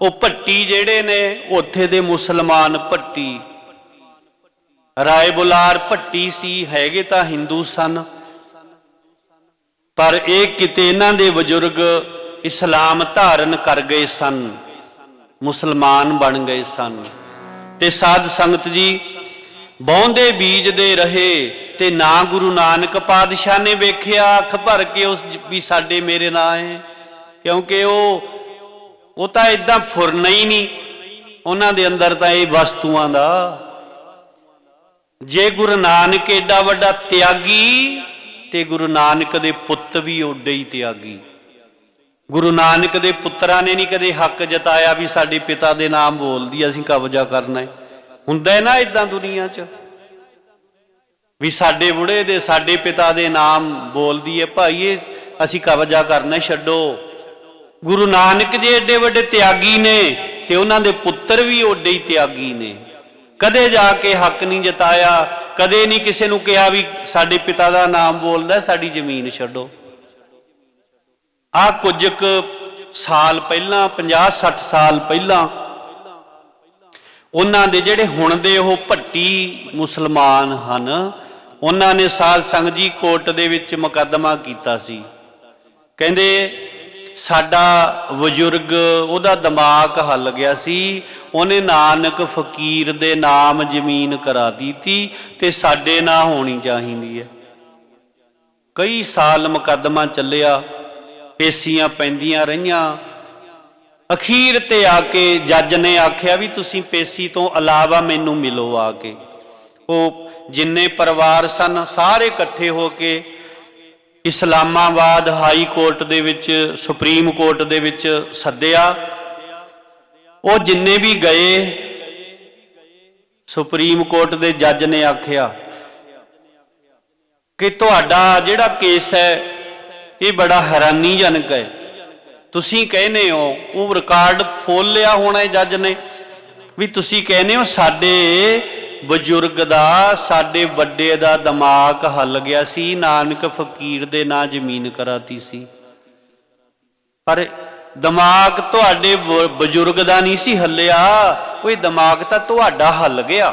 ਉਹ ਭੱਟੀ ਜਿਹੜੇ ਨੇ, ਉੱਥੇ ਦੇ ਮੁਸਲਮਾਨ ਭੱਟੀ। ਰਾਏ ਬੁਲਾਰ ਭੱਟੀ ਸੀ, ਹੈਗੇ ਤਾਂ ਹਿੰਦੂ ਸਨ। ਪਰ ਇਹ ਕਿਤੇ ਇਹਨਾਂ ਦੇ ਬਜ਼ੁਰਗ ਇਸਲਾਮ ਧਾਰਨ ਕਰ ਗਏ ਸਨ, ਮੁਸਲਮਾਨ ਬਣ ਗਏ ਸਨ। ਤੇ ਸਾਧ ਸੰਗਤ ਜੀ, ਬੌਂਦੇ ਬੀਜ ਦੇ ਰਹੇ ਤੇ ਨਾ ਗੁਰੂ ਨਾਨਕ ਪਾਤਸ਼ਾਹ ਨੇ ਵੇਖਿਆ, ਅੱਖ ਭਰ ਕੇ ਉਸ ਵੀ ਸਾਡੇ ਮੇਰੇ ਨਾਂ ਹੈ, ਕਿਉਂਕਿ ਉਹ ਉਹ ਤਾਂ ਇਦਾਂ ਫੁਰਨਾ ਹੀ ਨਹੀਂ। ਉਹਨਾਂ ਦੇ ਅੰਦਰ ਤਾਂ ਇਹ ਵਸਤੂਆਂ ਦਾ। ਜੇ ਗੁਰੂ ਨਾਨਕ ਏਡਾ ਵੱਡਾ ਤਿਆਗੀ, ਤੇ ਗੁਰੂ ਨਾਨਕ ਦੇ ਪੁੱਤ ਵੀ ਓਡੇ ਹੀ ਤਿਆਗੀ। ਗੁਰੂ ਨਾਨਕ ਦੇ ਪੁੱਤਰਾਂ ਨੇ ਨਹੀਂ ਕਦੇ ਹੱਕ ਜਤਾਇਆ ਵੀ ਸਾਡੇ ਪਿਤਾ ਦੇ ਨਾਮ ਬੋਲਦੀ, ਅਸੀਂ ਕਬਜ਼ਾ ਕਰਨਾ ਹੈ। ਹੁੰਦਾ ਨਾ ਇਦਾਂ ਦੁਨੀਆ 'ਚ? ਵੀ ਸਾਡੇ ਬੁੜੇ ਦੇ, ਸਾਡੇ ਪਿਤਾ ਦੇ ਨਾਮ ਬੋਲਦੀ ਹੈ, ਭਾਈ ਅਸੀਂ ਕਬਜ਼ਾ ਕਰਨਾ ਛੱਡੋ। ਗੁਰੂ ਨਾਨਕ ਜੀ ਏਡੇ ਵੱਡੇ ਤਿਆਗੀ ਨੇ ਤੇ ਉਹਨਾਂ ਦੇ ਪੁੱਤਰ ਵੀ ਓਡੇ ਹੀ ਤਿਆਗੀ ਨੇ। ਕਦੇ ਜਾ ਕੇ ਹੱਕ ਨਹੀਂ ਜਤਾਇਆ, ਕਦੇ ਨਹੀਂ ਕਿਸੇ ਨੂੰ ਕਿਹਾ ਵੀ ਸਾਡੇ ਪਿਤਾ ਦਾ ਨਾਮ ਬੋਲਦਾ, ਸਾਡੀ ਜ਼ਮੀਨ ਛੱਡੋ। ਆ ਕੁਝ ਕੁ ਸਾਲ ਪਹਿਲਾਂ 50 60 ਸਾਲ ਪਹਿਲਾਂ, ਉਹਨਾਂ ਦੇ ਜਿਹੜੇ ਹੁਣ ਦੇ ਉਹ ਭੱਟੀ ਮੁਸਲਮਾਨ ਹਨ, ਉਹਨਾਂ ਨੇ ਸਾਧ ਸੰਗਤ ਜੀ ਕੋਰਟ ਦੇ ਵਿੱਚ ਮੁਕੱਦਮਾ ਕੀਤਾ ਸੀ। ਕਹਿੰਦੇ ਸਾਡਾ ਬਜ਼ੁਰਗ ਉਹਦਾ ਦਿਮਾਗ ਹੱਲ ਗਿਆ ਸੀ, ਉਹਨੇ ਨਾਨਕ ਫਕੀਰ ਦੇ ਨਾਮ ਜ਼ਮੀਨ ਕਰਾ ਦਿੱਤੀ ਤੇ ਸਾਡੇ ਨਾਂ ਹੋਣੀ ਚਾਹੀਦੀ ਹੈ। ਕਈ ਸਾਲ ਮੁਕੱਦਮਾ ਚੱਲਿਆ, ਪੇਸੀਆਂ ਪੈਂਦੀਆਂ ਰਹੀਆਂ। ਅਖੀਰ ਤੇ ਆ ਕੇ ਜੱਜ ਨੇ ਆਖਿਆ ਵੀ ਤੁਸੀਂ ਪੇਸੀ ਤੋਂ ਇਲਾਵਾ ਮੈਨੂੰ ਮਿਲੋ ਆ ਕੇ। ਉਹ ਜਿੰਨੇ ਪਰਿਵਾਰ ਸਨ, ਸਾਰੇ ਇਕੱਠੇ ਹੋ ਕੇ ਇਸਲਾਮਾਬਾਦ ਹਾਈ ਕੋਰਟ ਦੇ ਵਿੱਚ, ਸੁਪਰੀਮ ਕੋਰਟ ਦੇ ਵਿੱਚ ਸੱਦਿਆ। ਉਹ ਜਿੰਨੇ ਵੀ ਗਏ, ਸੁਪਰੀਮ ਕੋਰਟ ਦੇ ਜੱਜ ਨੇ ਆਖਿਆ ਕਿ ਤੁਹਾਡਾ ਜਿਹੜਾ ਕੇਸ ਹੈ, ਇਹ ਬੜਾ ਹੈਰਾਨੀਜਨਕ ਹੈ। ਤੁਸੀਂ ਕਹਿੰਦੇ ਹੋ, ਉਹ ਰਿਕਾਰਡ ਫੋਲ ਲਿਆ ਹੋਣਾ ਜੱਜ ਨੇ। ਵੀ ਤੁਸੀਂ ਕਹਿੰਦੇ ਹੋ ਸਾਡੇ ਬਜ਼ੁਰਗ ਦਾ, ਸਾਡੇ ਵੱਡੇ ਦਾ ਦਿਮਾਗ ਹੱਲ ਗਿਆ ਸੀ, ਨਾਨਕ ਫਕੀਰ ਦੇ ਨਾਂ ਜ਼ਮੀਨ ਕਰਾਤੀ ਸੀ। ਪਰ ਦਿਮਾਗ ਤੁਹਾਡੇ ਬਜ਼ੁਰਗ ਦਾ ਨਹੀਂ ਸੀ ਹੱਲਿਆ ਉਹ ਦਿਮਾਗ ਤਾਂ ਤੁਹਾਡਾ ਹੱਲ ਗਿਆ।